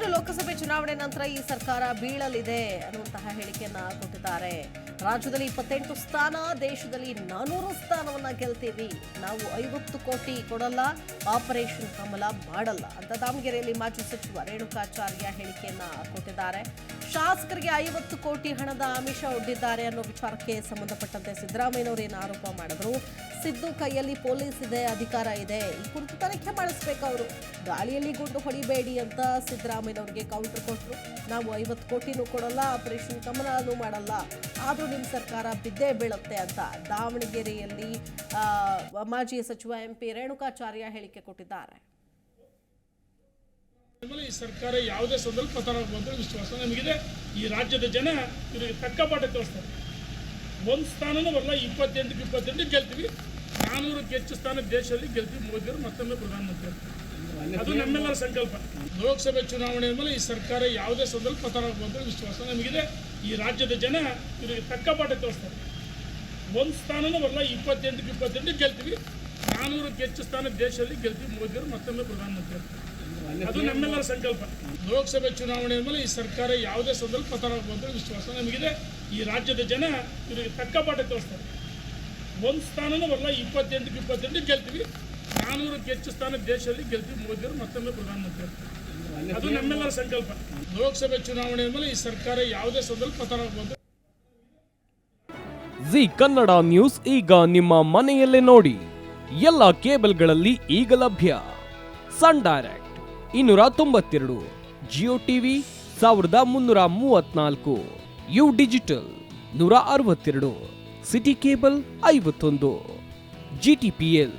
ಇನ್ನು ಲೋಕಸಭೆ ಚುನಾವಣೆ ನಂತರ ಈ ಸರ್ಕಾರ ಬೀಳಲಿದೆ ಅನ್ನುವಂತಹ ಹೇಳಿಕೆಯನ್ನ ಕೊಟ್ಟಿದ್ದಾರೆ. ರಾಜ್ಯದಲ್ಲಿ ಇಪ್ಪತ್ತೆಂಟು ಸ್ಥಾನ, ದೇಶದಲ್ಲಿ ನಾನೂರು ಸ್ಥಾನವನ್ನ ಗೆಲ್ತೀವಿ. ನಾವು ಐವತ್ತು ಕೋಟಿ ಕೊಡಲ್ಲ, ಆಪರೇಷನ್ ಕಮಲ ಮಾಡಲ್ಲ ಅಂತ ದಾವಣಗೆರೆಯಲ್ಲಿ ಮಾಜಿ ಸಚಿವ ರೇಣುಕಾಚಾರ್ಯ ಹೇಳಿಕೆಯನ್ನ ಕೊಟ್ಟಿದ್ದಾರೆ. ಶಾಸಕರಿಗೆ ಐವತ್ತು ಕೋಟಿ ಹಣದ ಆಮಿಷ ಒಡ್ಡಿದ್ದಾರೆ ಅನ್ನೋ ವಿಚಾರಕ್ಕೆ ಸಂಬಂಧಪಟ್ಟಂತೆ ಸಿದ್ದರಾಮಯ್ಯನವರು ಏನು ಆರೋಪ ಮಾಡಿದ್ರು? ಸಿದ್ದು ಕೈಯಲ್ಲಿ ಪೊಲೀಸ್ ಇದೆ, ಅಧಿಕಾರ ಇದೆ. ಈ ಕುರಿತು ತನಿಖೆ ಮಾಡಿಸ್ಬೇಕು ಅವರು. ಗಾಳಿಯಲ್ಲಿ ಗುಂಡು ಹೊಡಿಬೇಡಿ ಅಂತ ಸಿದ್ದರಾಮಯ್ಯನವರಿಗೆ ಕೌಂಟರ್. ಕೊಟ್ಟರು ನಾವು ಐವತ್ತು ಕೋಟಿನೂ ಕೊಡಲ್ಲ ಆಪರೇಷನ್ ಕಮಲನೂ ಮಾಡಲ್ಲ. ಆದರೂ ನಿಮ್ಮ ಸರ್ಕಾರ ಬಿದ್ದೇ ಬೀಳುತ್ತೆ ಅಂತ ದಾವಣಗೆರೆಯಲ್ಲಿ ಮಾಜಿ ಸಚಿವ ಎಂ ಪಿ ರೇಣುಕಾಚಾರ್ಯ ಹೇಳಿಕೆ ಕೊಟ್ಟಿದ್ದಾರೆ. ಈ ಸರ್ಕಾರ ಯಾವುದೇ ಸಂದರ್ಭ ಪತನ ಬಂದರೂ ವಿಶ್ವಾಸ ನಮಗಿದೆ. ಈ ರಾಜ್ಯದ ಜನ ಇವರಿಗೆ ತಕ್ಕ ಪಾಠ ತೋರಿಸ್ತಾರೆ ಒಂದು ಸ್ಥಾನನೂ ಬರಲ್ಲ, ಇಪ್ಪತ್ತೆಂಟಕ್ಕೆ ಇಪ್ಪತ್ತೆಂಟು ಗೆಲ್ತೀವಿ. ನಾನೂರಕ್ಕೆ ಹೆಚ್ಚು ಸ್ಥಾನ ದೇಶದಲ್ಲಿ ಗೆಲ್ತೀವಿ ಮೋದಿಯವರು ಮತ್ತೊಮ್ಮೆ ಪ್ರಧಾನಮಂತ್ರಿ. ಅದು ನಮ್ಮೆಲ್ಲರ ಸಂಕಲ್ಪ. ಲೋಕಸಭೆ ಚುನಾವಣೆ ಮೇಲೆ ಈ ಸರ್ಕಾರ ಯಾವುದೇ ಸಂದರ್ಭ ಪತನ ವಿಶ್ವಾಸ ನಮಗಿದೆ. ಈ ರಾಜ್ಯದ ಜನ ಇವರಿಗೆ ತಕ್ಕ ಪಾಠ ತೋರಿಸ್ತಾರೆ. ಒಂದು ಸ್ಥಾನನೂ ಬರಲ್ಲ, ಇಪ್ಪತ್ತೆಂಟಕ್ಕೆ ಇಪ್ಪತ್ತೆಂಟು ಗೆಲ್ತೀವಿ. ನಾನೂರಕ್ಕೆ ಹೆಚ್ಚು ಸ್ಥಾನ ದೇಶದಲ್ಲಿ ಗೆಲ್ತೀವಿ, ಮೋದಿಯವರು ಮತ್ತೊಮ್ಮೆ ಪ್ರಧಾನಮಂತ್ರಿ. ಅದು ನಮ್ಮೆಲ್ಲರ ಸಂಕಲ್ಪ. ಲೋಕಸಭೆ ಚುನಾವಣೆ ಮೇಲೆ ಈ ಸರ್ಕಾರ ಯಾವುದೇ ಸಂದರ್ಭ ಪತನ ವಿಶ್ವಾಸ ನಮಗಿದೆ. ಈ ರಾಜ್ಯದ ಜನ ಇವರಿಗೆ ತಕ್ಕ ಪಾಠ ತೋರಿಸ್ತಾರೆ. ಒಂದು ಸ್ಥಾನನೂ ಬರಲ್ಲ, ಇಪ್ಪತ್ತೆಂಟಕ್ಕೆ ಇಪ್ಪತ್ತೆಂಟು ಗೆಲ್ತೀವಿ. ನಾನೂರಕ್ಕೆ ಹೆಚ್ಚು ಸ್ಥಾನ ದೇಶದಲ್ಲಿ ಗೆದ್ದು ಮೋದಿಯವರು ಮತ್ತೊಮ್ಮೆ ಪ್ರಧಾನಮಂತ್ರಿ. ಅದು ನಮ್ಮೆಲ್ಲರ ಸಂಕಲ್ಪ. ಲೋಕಸಭೆ ಚುನಾವಣೆ ಮೇಲೆ ಈ ಸರ್ಕಾರ ಯಾವುದೇ ಸಂದರ್ಭ ಪತನ ಆಗುವಂತ ಜಿ ಕನ್ನಡ ನ್ಯೂಸ್ ಈಗ ನಿಮ್ಮ ಮನೆಯಲ್ಲೇ ನೋಡಿ. ಎಲ್ಲ ಕೇಬಲ್ಗಳಲ್ಲಿ ಈಗ ಲಭ್ಯ. ಸನ್ ಡೈರೆಕ್ಟ್ ಇನ್ನೂರ ತೊಂಬತ್ತೆರಡು, ಜಿಯೋ ಟಿವಿ ಸಾವಿರದ ಮುನ್ನೂರ ಮೂವತ್ನಾಲ್ಕು ಯು ಡಿಜಿಟಲ್ ನೂರ ಅರವತ್ತೆರಡು, ಸಿಟಿ ಕೇಬಲ್ ಐವತ್ತೊಂದು ಜಿಟಿಪಿಎಲ್